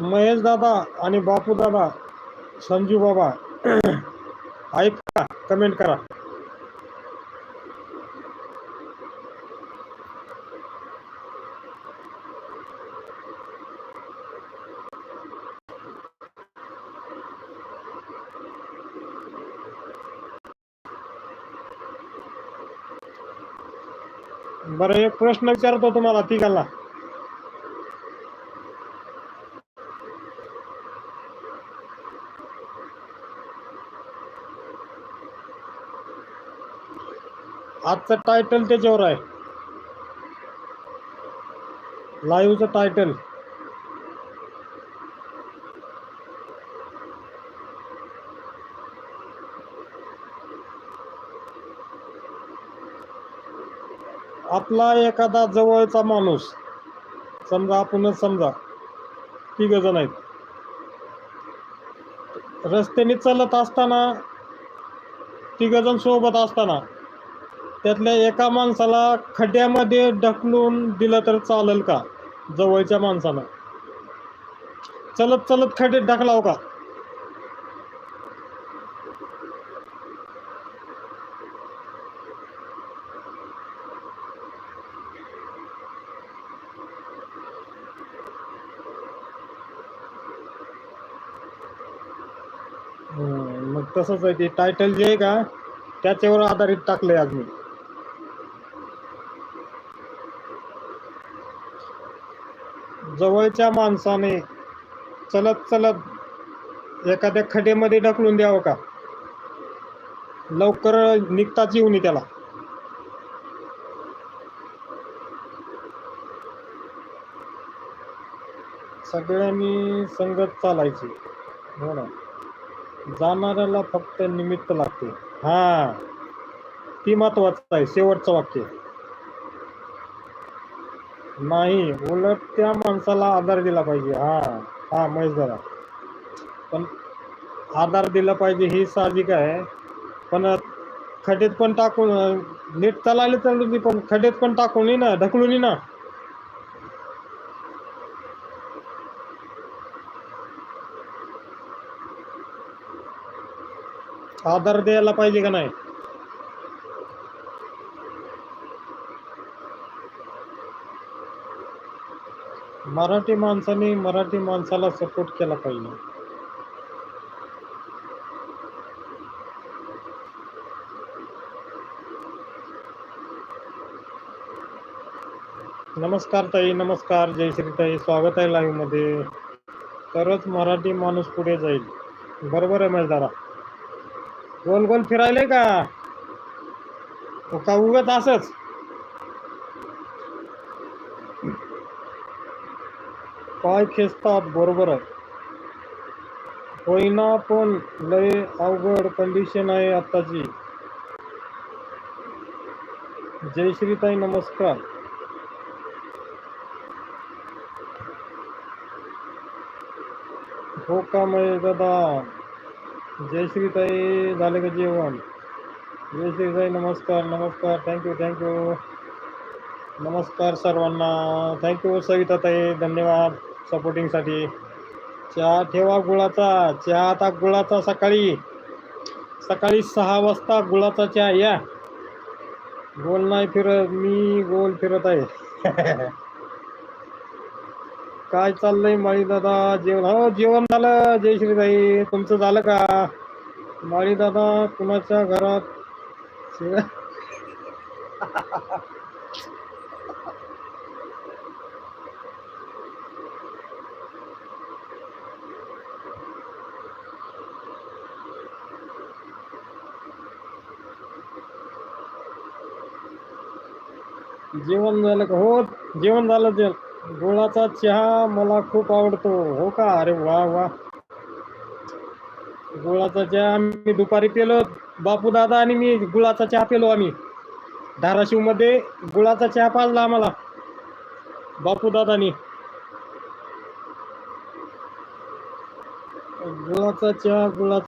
महेश दादा आणि बापू दादा संजू बाबा ऐका कमेंट करा. बरं एक प्रश्न विचारतो तुम्हाला तिघांना. आजचं टायटल त्याच्यावर आहे. लाईव्हचं टायटल आपला एखादा जवळचा माणूस समजा आपणच समजा तिघ जण आहेत. रस्त्याने चालत असताना तिघ जण सोबत असताना त्यातल्या एका माणसाला खड्ड्यामध्ये ढकलून दिलं तर चालेल का? जवळच्या माणसाला चलत चलत खड्डे ढकलाव का? मग तसंच आहे ते टायटल जे आहे का त्याच्यावर आधारित टाकलंय आज मी जवळच्या माणसाने चलत चलत एखाद्या खड्यामध्ये ढकलून द्यावं का? लवकर निघताच येऊ नये त्याला. सगळ्यांनी संगत चालायची. हो ना. जाणाऱ्याला फक्त निमित्त लागते. हा. ती महत्वाचं आहे. शेवटचं वाक्य. नाही उलट त्या माणसाला आधार दिला पाहिजे. हा हा महेश दादा. पण आधार दिला पाहिजे ही साहजिक आहे. पण खड्डेत पण टाकून नीट चालायला चालू पण खड्डेत पण टाकून ना ढकलून ना. आधार द्यायला पाहिजे का नाही? मराठी माणसाने मराठी माणसाला सपोर्ट केला पाहिजे. नमस्कार ताई नमस्कार. जय श्री ताई. स्वागत आहे लाईव्हमध्ये. तरच मराठी माणूस पुढे जाईल. बरोबर आहे मजदारा गोल गोल फिरायले का? का उगत असच? पाय खेचतात बरोबर आहे? होईना पण लय अवघड कंडिशन आहे आत्ताची. जय श्रीताई, नमस्कार. हो का महेश दादा? जय श्रीताई, झाले का जेवण? जय श्रीताई, नमस्कार नमस्कार. थँक्यू थँक्यू नमस्कार सर्वांना. थँक्यू सविताताई. धन्यवाद. सपोर्टिंगसाठी चहा ठेवा गुळाचा चहा आता गुळाचा सकाळी. सकाळी सहा वाजता गुळाचा चहा या. गोल नाही फिरत मी गोल फिरत आहे. काय चाललंय माळी दादा जेवण हो जेवण झालं. जय श्रीताई तुमचं झालं का? माळी दादा कुणाच्या घरात? जेवण झालं का? हो जेवण झालं ते. गुळाचा चहा मला खूप आवडतो. हो का? अरे वा वा. गुळाचा चहा आम्ही दुपारी पेलो. बापू दादा आणि मी गुळाचा चहा पेलो आम्ही. धाराशिवमध्ये गुळाचा चहा पाजला आम्हाला. बापू दादानी. गुळाचा चहा गुळाचा